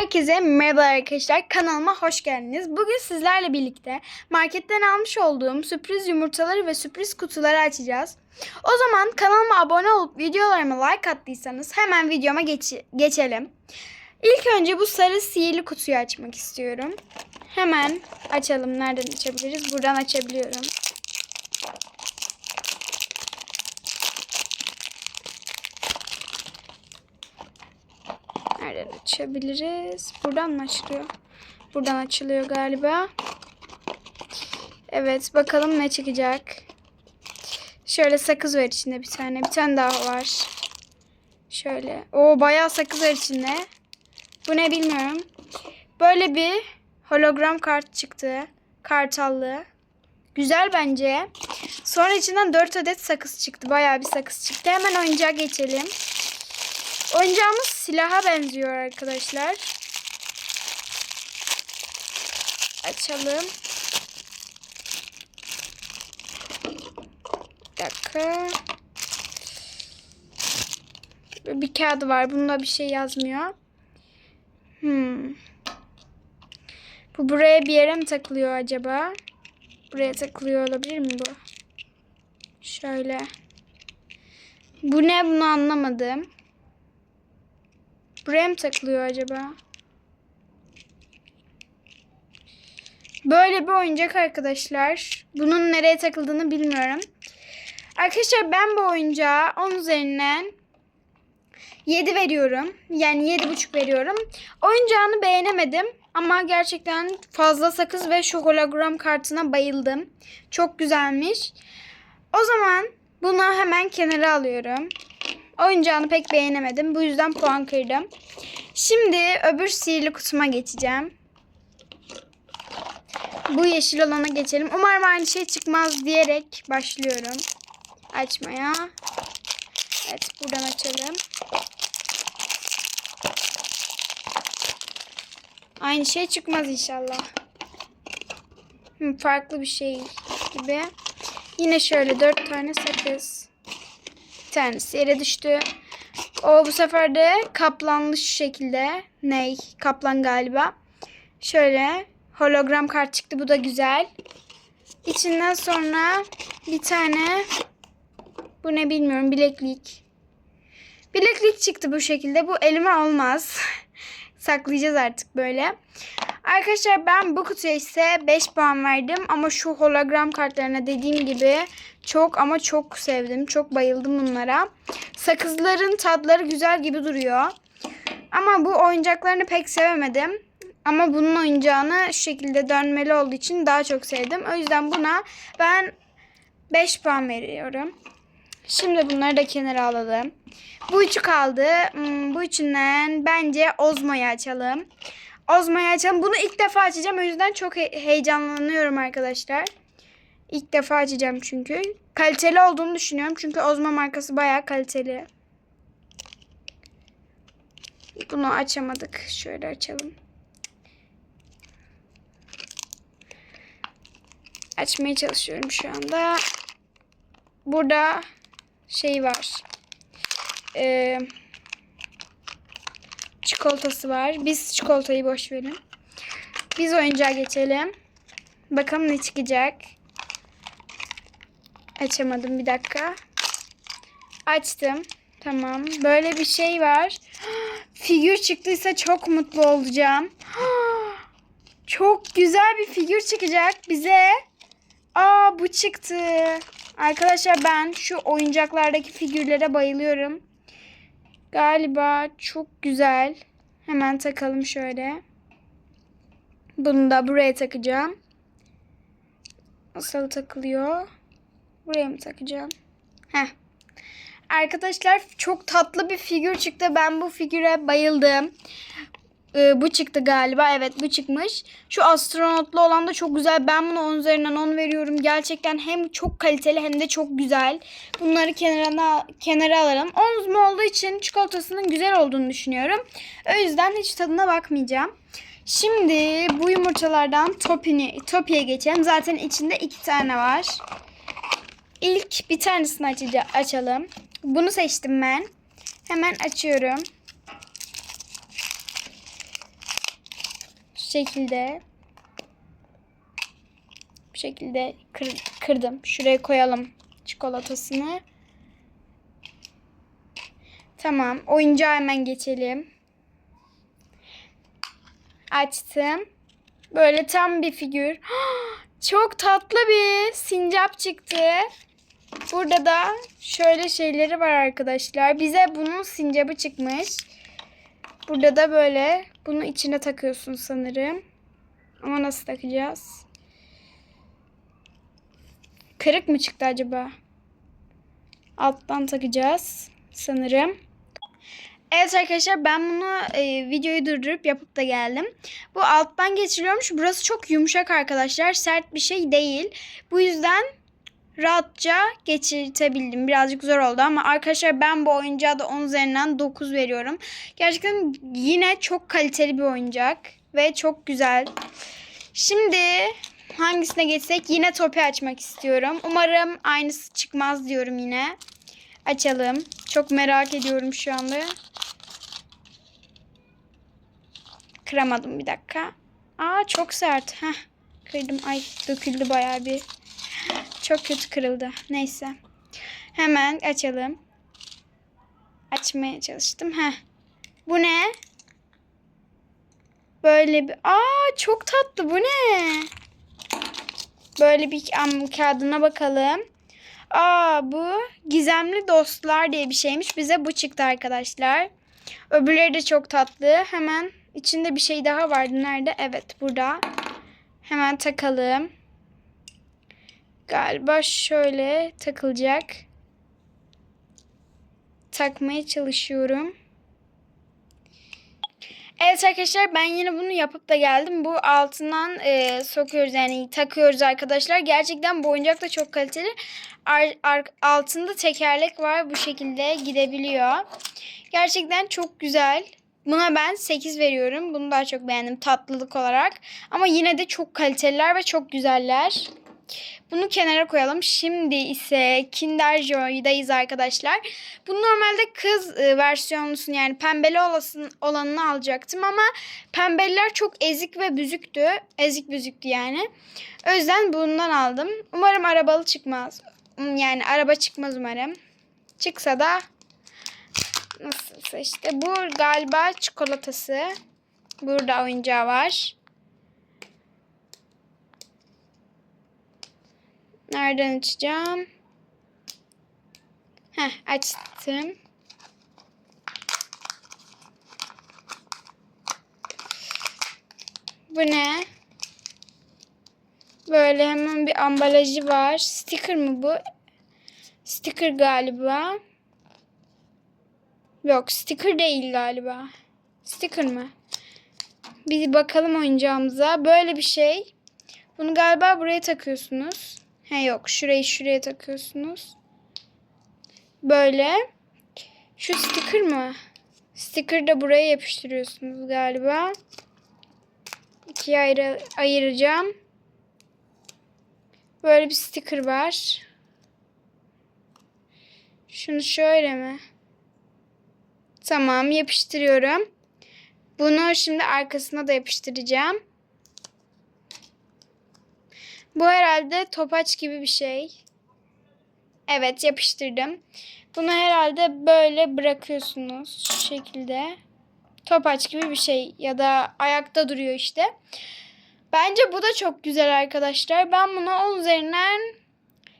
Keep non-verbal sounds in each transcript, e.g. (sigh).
Herkese merhaba arkadaşlar. Kanalıma hoş geldiniz. Bugün sizlerle birlikte marketten almış olduğum sürpriz yumurtaları ve sürpriz kutuları açacağız. O zaman kanalıma abone olup videolarıma like attıysanız hemen videoma geç- geçelim. İlk önce bu sarı sihirli kutuyu açmak istiyorum. Hemen açalım. Nereden açabiliriz? Buradan açabiliyorum. Nereden açabiliriz? Buradan mı açılıyor? Buradan açılıyor galiba. Evet bakalım ne çıkacak. Şöyle sakız var içinde bir tane. Bir tane daha var. Şöyle. O bayağı sakız var içinde. Bu ne bilmiyorum. Böyle bir hologram kart çıktı. Kartallı. Güzel bence. Sonra içinden 4 adet sakız çıktı. Bayağı bir sakız çıktı. Hemen oyuncağa geçelim. Oyuncağımız silaha benziyor arkadaşlar. Açalım. Bir dakika. Bir kağıdı var. Bunda bir şey yazmıyor. Hmm. Bu buraya bir yere mi takılıyor acaba? Buraya takılıyor olabilir mi bu? Şöyle. Bu ne bunu anlamadım. Buraya mı takılıyor acaba? Böyle bir oyuncak arkadaşlar. Bunun nereye takıldığını bilmiyorum. Arkadaşlar ben bu oyuncağa 10 üzerinden 7 veriyorum. Yani 7,5 veriyorum. Oyuncağını beğenemedim. Ama gerçekten fazla sakız ve şu hologram kartına bayıldım. Çok güzelmiş. O zaman bunu hemen kenara alıyorum. Oyuncağını pek beğenemedim. Bu yüzden puan kırdım. Şimdi öbür sihirli kutuma geçeceğim. Bu yeşil olana geçelim. Umarım aynı şey çıkmaz diyerek başlıyorum. Açmaya. Evet buradan açalım. Aynı şey çıkmaz inşallah. Hı, farklı bir şey gibi. Yine şöyle dört tane sakız. Bir tanesi yere düştü. O bu sefer de kaplanlı şekilde. Ney? Kaplan galiba. Şöyle hologram kart çıktı. Bu da güzel. İçinden sonra bir tane bu ne bilmiyorum bileklik. Bileklik çıktı bu şekilde. Bu elime olmaz. (laughs) Saklayacağız artık böyle. Arkadaşlar ben bu kutuya ise 5 puan verdim. Ama şu hologram kartlarına dediğim gibi çok ama çok sevdim. Çok bayıldım bunlara. Sakızların tatları güzel gibi duruyor. Ama bu oyuncaklarını pek sevemedim. Ama bunun oyuncağını şu şekilde dönmeli olduğu için daha çok sevdim. O yüzden buna ben 5 puan veriyorum. Şimdi bunları da kenara alalım. Bu üçü kaldı. Hmm, bu üçünden bence Ozmo'yu açalım. Ozmo'yu açalım. Bunu ilk defa açacağım. O yüzden çok he- heyecanlanıyorum arkadaşlar. İlk defa açacağım çünkü. Kaliteli olduğunu düşünüyorum. Çünkü Ozmo markası bayağı kaliteli. Bunu açamadık. Şöyle açalım. Açmaya çalışıyorum şu anda. Burada şey var. Ee, çikolatası var. Biz çikolatayı boş verin. Biz oyuncağa geçelim. Bakalım ne çıkacak. Açamadım bir dakika. Açtım. Tamam. Böyle bir şey var. (gasps) Figür çıktıysa çok mutlu olacağım. (gasps) Çok güzel bir figür çıkacak bize. Aa bu çıktı. Arkadaşlar ben şu oyuncaklardaki figürlere bayılıyorum. Galiba çok güzel. Hemen takalım şöyle. Bunu da buraya takacağım. Nasıl takılıyor? Buraya mı takacağım? Heh. Arkadaşlar çok tatlı bir figür çıktı. Ben bu figüre bayıldım. Ee, bu çıktı galiba. Evet bu çıkmış. Şu astronotlu olan da çok güzel. Ben buna 10 üzerinden 10 veriyorum. Gerçekten hem çok kaliteli hem de çok güzel. Bunları kenara, kenara alalım. 10 mu olduğu için çikolatasının güzel olduğunu düşünüyorum. O yüzden hiç tadına bakmayacağım. Şimdi bu yumurtalardan Topi'ni, Topi'ye geçelim. Zaten içinde iki tane var. İlk bir tanesini açaca- açalım. Bunu seçtim ben. Hemen açıyorum. Şekilde. Bu şekilde kır- kırdım. Şuraya koyalım çikolatasını. Tamam. Oyuncağa hemen geçelim. Açtım. Böyle tam bir figür. (gasps) Çok tatlı bir sincap çıktı. Burada da şöyle şeyleri var arkadaşlar. Bize bunun sincabı çıkmış. Burada da böyle bunu içine takıyorsun sanırım. Ama nasıl takacağız? Kırık mı çıktı acaba? Alttan takacağız sanırım. Evet arkadaşlar ben bunu e, videoyu durdurup yapıp da geldim. Bu alttan geçiriyormuş. Burası çok yumuşak arkadaşlar. Sert bir şey değil. Bu yüzden rahatça geçirtebildim. Birazcık zor oldu ama arkadaşlar ben bu oyuncağa da 10 üzerinden 9 veriyorum. Gerçekten yine çok kaliteli bir oyuncak ve çok güzel. Şimdi hangisine geçsek yine topi açmak istiyorum. Umarım aynısı çıkmaz diyorum yine. Açalım. Çok merak ediyorum şu anda. Kıramadım bir dakika. Aa çok sert. Heh. Kırdım. Ay döküldü bayağı bir. Çok kötü kırıldı. Neyse. Hemen açalım. Açmaya çalıştım. Heh. Bu ne? Böyle bir... Aa çok tatlı. Bu ne? Böyle bir am kağıdına bakalım. Aa bu gizemli dostlar diye bir şeymiş. Bize bu çıktı arkadaşlar. Öbürleri de çok tatlı. Hemen içinde bir şey daha vardı. Nerede? Evet burada. Hemen takalım. Galiba şöyle takılacak. Takmaya çalışıyorum. Evet arkadaşlar ben yine bunu yapıp da geldim. Bu altından e, sokuyoruz yani takıyoruz arkadaşlar. Gerçekten bu oyuncak da çok kaliteli. Ar, ar, altında tekerlek var bu şekilde gidebiliyor. Gerçekten çok güzel. Buna ben 8 veriyorum. Bunu daha çok beğendim tatlılık olarak. Ama yine de çok kaliteliler ve çok güzeller. Bunu kenara koyalım. Şimdi ise Kinder Joy'dayız arkadaşlar. Bunu normalde kız e, versiyonlusunu yani pembeli olasın, olanını alacaktım ama pembeliler çok ezik ve büzüktü. Ezik büzüktü yani. O yüzden bundan aldım. Umarım arabalı çıkmaz. Um, Yani araba çıkmaz umarım. Çıksa da nasılsa işte. Bu galiba çikolatası. Burada oyuncağı var. Nereden açacağım? Heh açtım. Bu ne? Böyle hemen bir ambalajı var. Sticker mı bu? Sticker galiba. Yok sticker değil galiba. Sticker mı? Bir bakalım oyuncağımıza. Böyle bir şey. Bunu galiba buraya takıyorsunuz. He yok şurayı şuraya takıyorsunuz. Böyle. Şu sticker mı? Sticker da buraya yapıştırıyorsunuz galiba. İkiye ayrı, ayıracağım. Böyle bir sticker var. Şunu şöyle mi? Tamam yapıştırıyorum. Bunu şimdi arkasına da yapıştıracağım. Bu herhalde topaç gibi bir şey. Evet yapıştırdım. Bunu herhalde böyle bırakıyorsunuz şu şekilde. Topaç gibi bir şey ya da ayakta duruyor işte. Bence bu da çok güzel arkadaşlar. Ben buna 10 üzerinden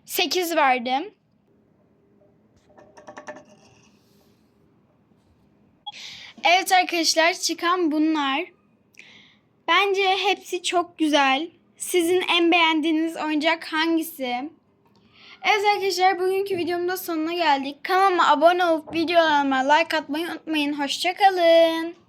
8 verdim. Evet arkadaşlar çıkan bunlar. Bence hepsi çok güzel. Sizin en beğendiğiniz oyuncak hangisi? Evet arkadaşlar bugünkü videomun da sonuna geldik. Kanalıma abone olup videolarıma like atmayı unutmayın. Hoşçakalın.